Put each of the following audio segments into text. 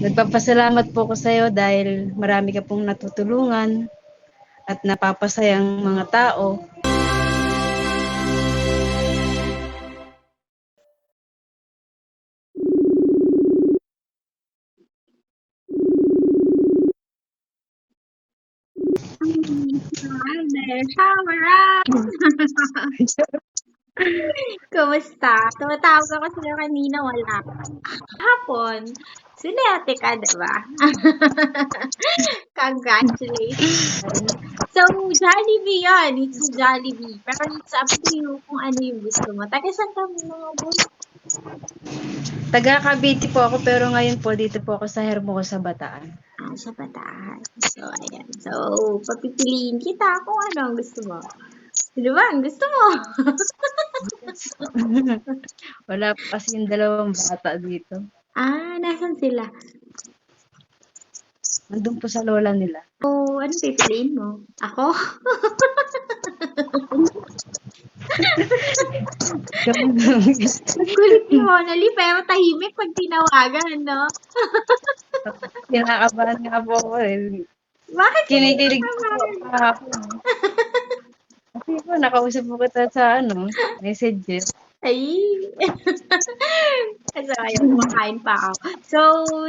Nagpapasalamat po ko sa iyo dahil marami ka pong natutulungan at napapasayang mga tao. There, shower up! Kumusta? Tumatawag ako sa'yo kanina, wala. Hapon, sinete ka, diba? Congratulations! So, Jollibee yun. It's Jollibee. Pero it's up to you kung ano yung gusto mo. Taga saan ka mga boy? Taga Cavite po ako pero ngayon po dito po ako sa Hermosa sa Bataan. Ah, sa Bataan. So, ayan. So, papipiliin kita kung ano ang gusto mo. Ang gusto mo? Wala po kasi yung dalawang bata dito. ah, nasan sila? Nandun po sa lola nila. So, ano pipiliin mo? Ako? Kulit ni Monali, pero tahimik pag tinawagan, no? Kinakabahan nga po ako eh. Bakit Kinikilig ako kahapon. Kasi po, nakausap po kita sa ano, messages. Ay. so, ayun, kumakain pa ako. So,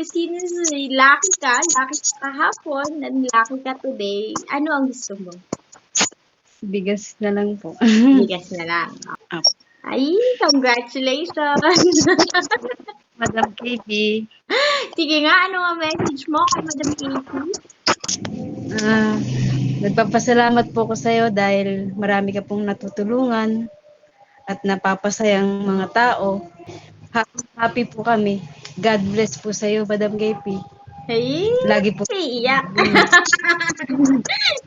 since lucky ka, lucky ka kahapon, and lucky ka today, ano ang gusto mo? Bigas na lang po. Bigas na lang. Apo. Ay, congratulations! Madam KB, Sige nga, ano ang message mo kay Madam Katie? ah, nagpapasalamat po ko sa iyo dahil marami ka pong natutulungan at napapasayang mga tao. Happy, po kami. God bless po sa iyo, Madam KP. Ay, Lagi po. iiyak.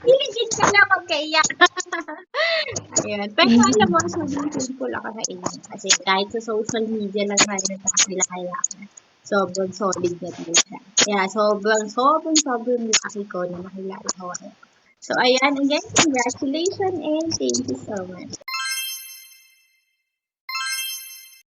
Diligid ka na magkaiyak. Ayun. Pero alam mo, sobrang thankful ako sa inyo. Kasi kahit sa social media lang tayo nagkakilala ka. Sobrang solid na talaga. Kaya sobrang, sobrang, sobrang lucky ko na makilala ko. So, ayan, again, congratulations and thank you so much.